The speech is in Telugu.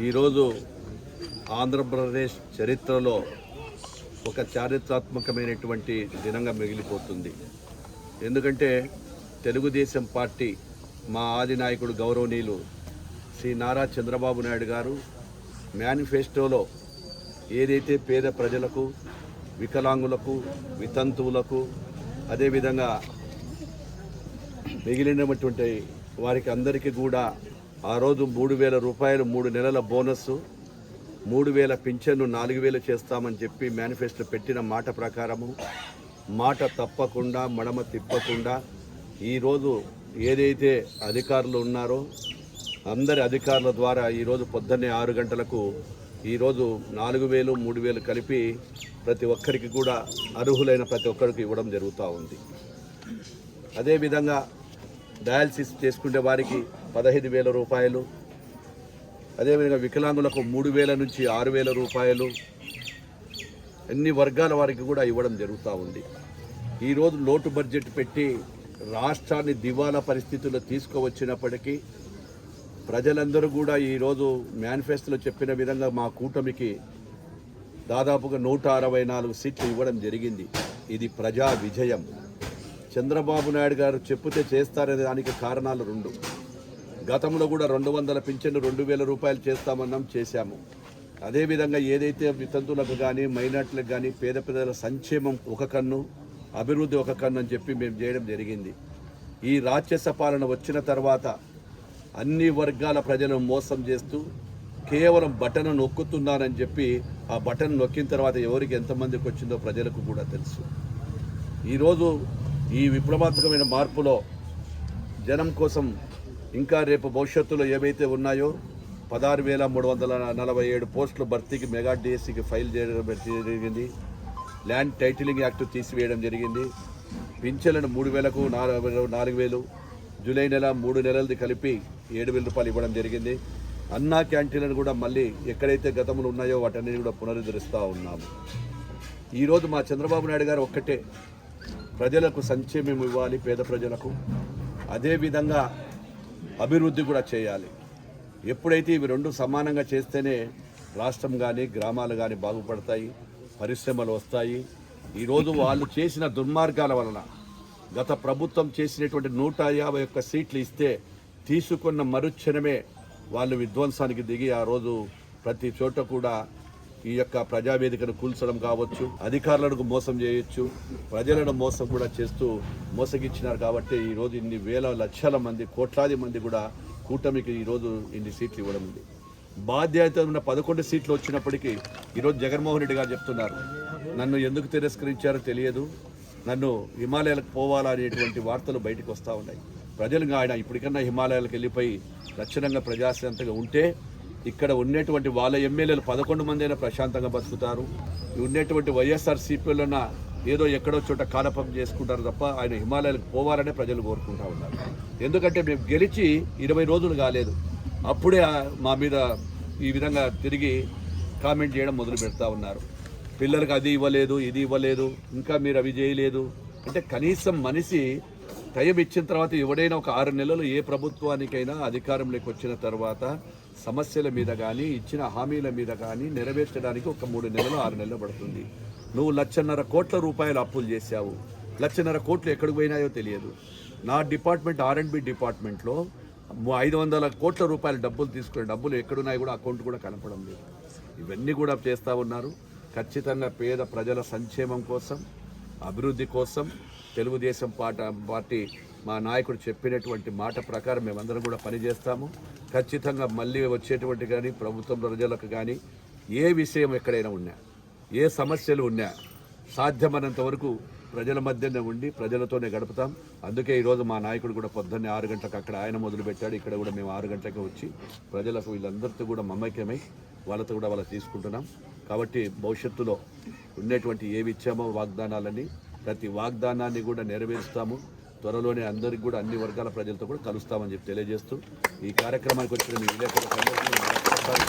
ఈరోజు ఆంధ్రప్రదేశ్ చరిత్రలో ఒక చారిత్రాత్మకమైనటువంటి దినంగా మిగిలిపోతుంది. ఎందుకంటే తెలుగుదేశం పార్టీ మా ఆది నాయకుడు గౌరవనీయులు శ్రీ నారా చంద్రబాబు నాయుడు గారు మేనిఫెస్టోలో ఏదైతే పేద ప్రజలకు వికలాంగులకు వితంతువులకు అదేవిధంగా మిగిలినటువంటి వారికి అందరికీ కూడా ఆ రోజు మూడు వేల రూపాయలు మూడు నెలల బోనస్ మూడు వేల పింఛన్ను నాలుగు వేలు చేస్తామని చెప్పి మేనిఫెస్టో పెట్టిన మాట ప్రకారము మాట తప్పకుండా మడమ తిప్పకుండా ఈరోజు ఏదైతే అధికారులు ఉన్నారో అందరి అధికారుల ద్వారా ఈరోజు పొద్దున్నే ఆరు గంటలకు ఈరోజు నాలుగు వేలు మూడు వేలు కలిపి ప్రతి ఒక్కరికి కూడా అర్హులైన ప్రతి ఒక్కరికి ఇవ్వడం జరుగుతూ ఉంది. అదేవిధంగా డయాలసిస్ చేసుకునే వారికి పదహైదు వేల రూపాయలు. అదేవిధంగా వికలాంగులకు మూడు వేల నుంచి ఆరు వేల రూపాయలు. అన్ని వర్గాల వారికి కూడా ఇవ్వడం జరుగుతూ ఉంది. ఈరోజు లోటు బడ్జెట్ పెట్టి రాష్ట్రాన్ని దివాలా పరిస్థితుల్లో తీసుకువచ్చినప్పటికీ ప్రజలందరూ కూడా ఈరోజు మేనిఫెస్టోలో చెప్పిన విధంగా మా కూటమికి దాదాపుగా నూట అరవై నాలుగు సీట్లు ఇవ్వడం జరిగింది. ఇది ప్రజా విజయం. చంద్రబాబు నాయుడు గారు చెప్తే చేస్తారనే దానికి కారణాలు రెండు. గతంలో కూడా రెండు వందల పింఛన్లు రెండు వేల రూపాయలు చేస్తామన్నాం చేశాము. అదేవిధంగా ఏదైతే వితంతులకు కానీ మైనార్టీలకు కానీ పేద ప్రజల సంక్షేమం ఒక కన్ను అభివృద్ధి ఒక కన్ను అని చెప్పి మేము చేయడం జరిగింది. ఈ రాక్షస పాలన వచ్చిన తర్వాత అన్ని వర్గాల ప్రజలను మోసం చేస్తూ కేవలం బటన్ నొక్కుతున్నానని చెప్పి ఆ బటన్ నొక్కిన తర్వాత ఎవరికి ఎంతమందికి వచ్చిందో ప్రజలకు కూడా తెలుసు. ఈరోజు ఈ విప్లవాత్మకమైన మార్పులో జనం కోసం ఇంకా రేపు భవిష్యత్తులో ఏవైతే ఉన్నాయో పదహారు వేల మూడు వందల నలభై ఏడు పోస్టులు భర్తీకి మెగా డిఎస్సికి ఫైల్ చేయడం జరిగింది. ల్యాండ్ టైటిలింగ్ యాక్ట్ తీసివేయడం జరిగింది. పింఛన్లను మూడు వేలకు నాలుగు నాలుగు వేలు జూలై నెల మూడు నెలలది కలిపి ఏడు వేల రూపాయలు ఇవ్వడం జరిగింది. అన్నా క్యాంటీన్లను కూడా మళ్ళీ ఎక్కడైతే గతంలో ఉన్నాయో వాటన్నిటిని కూడా పునరుద్ధరిస్తూ ఉన్నాము. ఈరోజు మా చంద్రబాబు నాయుడు గారు ఒక్కటే. ప్రజలకు సంక్షేమం ఇవ్వాలి పేద ప్రజలకు. అదేవిధంగా అభివృద్ధి కూడా చేయాలి. ఎప్పుడైతే ఇవి రెండు సమానంగా చేస్తేనే రాష్ట్రం కానీ గ్రామాలు కానీ బాగుపడతాయి పరిశ్రమలు వస్తాయి. ఈరోజు వాళ్ళు చేసిన దుర్మార్గాల వలన గత ప్రభుత్వం చేసినటువంటి నూట యాభై ఒక్క సీట్లు ఇస్తే తీసుకున్న మరుక్షణమే వాళ్ళు విధ్వంసానికి దిగి ఆ రోజు ప్రతి చోట కూడా ఈ యొక్క ప్రజావేదికను కూల్చడం కావచ్చు అధికారులకు మోసం చేయొచ్చు ప్రజలను మోసం కూడా చేస్తూ మోసగిచ్చినారు కాబట్టి ఈరోజు ఇన్ని వేల లక్షల మంది కోట్లాది మంది కూడా కూటమికి ఈరోజు ఇన్ని సీట్లు ఇవ్వడం ఉంది. బాధ్యత ఉన్న పదకొండు సీట్లు వచ్చినప్పటికీ ఈరోజు జగన్మోహన్ రెడ్డి గారు చెప్తున్నారు నన్ను ఎందుకు తిరస్కరించారో తెలియదు నన్ను హిమాలయాలకు పోవాలా అనేటువంటి వార్తలు బయటకు వస్తూ ఉన్నాయి. ప్రజలు ఆయన ఇప్పటికన్నా హిమాలయాలకు వెళ్ళిపోయి లక్షణంగా ప్రజాశాంతంగా ఉంటే ఇక్కడ ఉన్నటువంటి వాళ్ళ ఎమ్మెల్యేలు పదకొండు మంది అయినా ప్రశాంతంగా బతుకుతారు. ఉన్నటువంటి వైఎస్ఆర్సీపీలోన ఏదో ఎక్కడో చోట కాలపం చేసుకుంటారు తప్ప ఆయన హిమాలయాలకు పోవాలనే ప్రజలు కోరుకుంటా ఉన్నారు. ఎందుకంటే మేము గెలిచి ఇరవై రోజులు కాలేదు. అప్పుడే మా మీద ఈ విధంగా తిరిగి కామెంట్ చేయడం మొదలు పెడతా ఉన్నారు. పిల్లలకు అది ఇవ్వలేదు ఇది ఇవ్వలేదు ఇంకా మీరు అవి చేయలేదు. అంటే కనీసం మనిషి టైం ఇచ్చిన తర్వాత ఎవడైనా ఒక ఆరు నెలలు ఏ ప్రభుత్వానికైనా అధికారంలోకి వచ్చిన తర్వాత సమస్యల మీద కానీ ఇచ్చిన హామీల మీద కానీ నెరవేర్చడానికి ఒక మూడు నెలలు ఆరు నెలలు పడుతుంది. నువ్వు లక్షన్నర కోట్ల రూపాయలు అప్పులు చేశావు. లక్షన్నర కోట్లు ఎక్కడికి పోయినాయో తెలియదు. నా డిపార్ట్మెంట్ ఆర్ అండ్ బి డిపార్ట్మెంట్లో ఐదు వందల కోట్ల రూపాయల డబ్బులు తీసుకునే డబ్బులు ఎక్కడున్నాయి కూడా అకౌంట్ కూడా కనపడం లేదు. ఇవన్నీ కూడా చేస్తూ ఉన్నారు. ఖచ్చితంగా పేద ప్రజల సంక్షేమం కోసం అభివృద్ధి కోసం తెలుగుదేశం పాట పార్టీ మా నాయకుడు చెప్పినటువంటి మాట ప్రకారం మేమందరం కూడా పనిచేస్తాము. ఖచ్చితంగా మళ్ళీ వచ్చేటువంటి కానీ ప్రభుత్వం ప్రజలకు కానీ ఏ విషయం ఎక్కడైనా ఉన్నా ఏ సమస్యలు ఉన్నా సాధ్యమైనంత వరకు ప్రజల మధ్యనే ఉండి ప్రజలతోనే గడుపుతాం. అందుకే ఈరోజు మా నాయకుడు కూడా పొద్దున్నే ఆరు గంటలకు అక్కడ ఆయన మొదలు పెట్టాడు. ఇక్కడ కూడా మేము ఆరు గంటలకే వచ్చి ప్రజలకు వీళ్ళందరితో కూడా మమైక్యమై వాళ్ళతో కూడా వాళ్ళ తీసుకుంటున్నాం. కాబట్టి భవిష్యత్తులో ఉండేటువంటి ఏవి ఇచ్చామో వాగ్దానాలని ప్రతి వాగ్దానాన్ని కూడా నెరవేరుస్తాము. త్వరలోనే అందరికి కూడా అన్ని వర్గాల ప్రజలతో కూడా కలుస్తామని చెప్పి తెలియజేస్తూ ఈ కార్యక్రమానికి వచ్చిన మీ విలేకరులందరికీ